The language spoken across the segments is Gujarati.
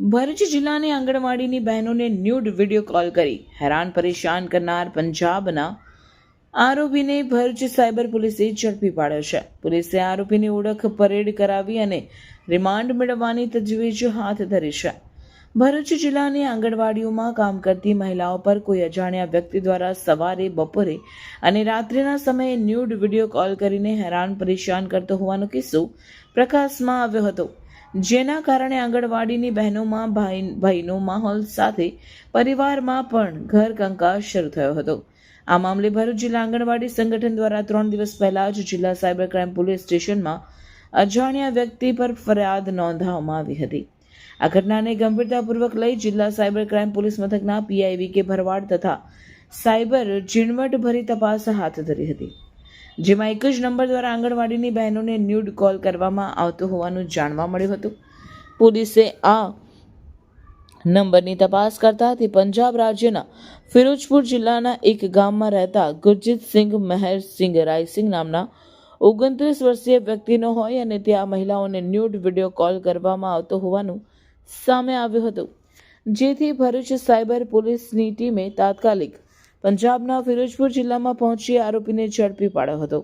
ભરૂચ જિલ્લાની આંગણવાડીની બહેનોને ન્યૂડ વીડિયો કોલ કરી. હેરાન પરેશાન કરનાર પંજાબના આરોપીને ભરૂચ સાયબર પોલીસે ઝડપી પાડ્યો છે. પોલીસે આરોપીની ઓળખ પરેડ કરાવી અને રિમાન્ડ મેળવવાની તજવીજ હાથ ધરી છે. ભરૂચ જિલ્લાની આંગણવાડીઓમાં કામ કરતી મહિલાઓ પર કોઈ અજાણ્યા વ્યક્તિ દ્વારા સવારે, બપોરે અને રાત્રિના સમયે ન્યૂડ વીડિયો કોલ કરીને હેરાન પરેશાન કરતો હોવાનો કિસ્સો પ્રકાશમાં આવ્યો હતો. જેના કારણે આંગણવાડીની બહેનોમાં ભાઈ, ભાઈનો માહોલ સાથે પરિવારમાં પણ ઘર કંકાસ શરૂ થયો હતો. આ મામલે ભરૂચ જિલ્લા આંગણવાડી સંગઠન દ્વારા ત્રણ દિવસ પહેલા જ જિલ્લા સાયબર ક્રાઇમ પોલીસ સ્ટેશનમાં અજાણ્યા વ્યક્તિ પર ફરિયાદ નોંધાવવામાં આવી હતી. આ ઘટનાને ગંભીરતાપૂર્વક લઈ જિલ્લા સાયબર ક્રાઇમ પોલીસ મથકના પીઆઈવી કે ભરવાડ તથા સાયબર ઝીણવટભરી તપાસ હાથ ધરી હતી. જેમાં એક જ નંબર દ્વારા આંગણવાડીની બહેનોને ન્યૂડ કોલ કરવામાં આવતો હોવાનું જાણવા મળ્યું હતું. પોલીસે આ નંબરની તપાસ કરતા તે પંજાબ રાજ્યના ફિરોજપુર જિલ્લાના એક ગામમાં રહેતા ગુરજીતસિંહ મહેરસિંહ રાયસિંહ નામના ઓગણત્રીસ વર્ષીય વ્યક્તિનો હોય અને તે આ મહિલાઓને ન્યૂડ વીડિયો કોલ કરવામાં આવતો હોવાનું સામે આવ્યું હતું. જેથી ભરૂચ સાયબર પોલીસની ટીમે તાત્કાલિક પંજાબના ફિરોજપુર જિલ્લામાં પહોંચી આરોપીને ઝડપી પાડ્યો હતો,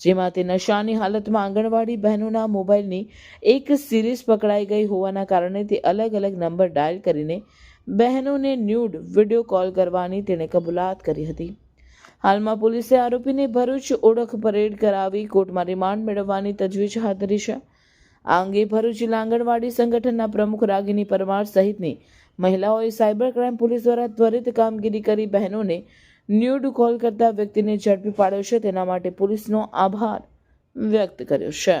જેમાં તે નશાની હાલતમાં આંગણવાડી બહેનોના મોબાઈલની એક સિરીઝ પકડાઈ ગઈ હોવાના કારણે તે અલગ અલગ નંબર ડાયલ કરીને બહેનોને ન્યૂડ વીડિયો કોલ કરવાની તેણે કબૂલાત કરી હતી. હાલમાં પોલીસે આરોપીને ભરૂચ ઓળખ પરેડ કરાવી કોર્ટમાં રિમાન્ડ મેળવવાની તજવીજ હાથ ધરી છે. આ અંગે ભરૂચ જિલ્લા આંગણવાડી સંગઠનના પ્રમુખ રાગીની પરમાર સહિતની મહિલાઓએ સાયબર ક્રાઇમ પોલીસ દ્વારા ત્વરિત કામગીરી કરી બહેનોને ન્યૂડ કોલ કરતા વ્યક્તિને ઝડપી પાડ્યો છે. તેના માટે પોલીસનો આભાર વ્યક્ત કર્યો છે.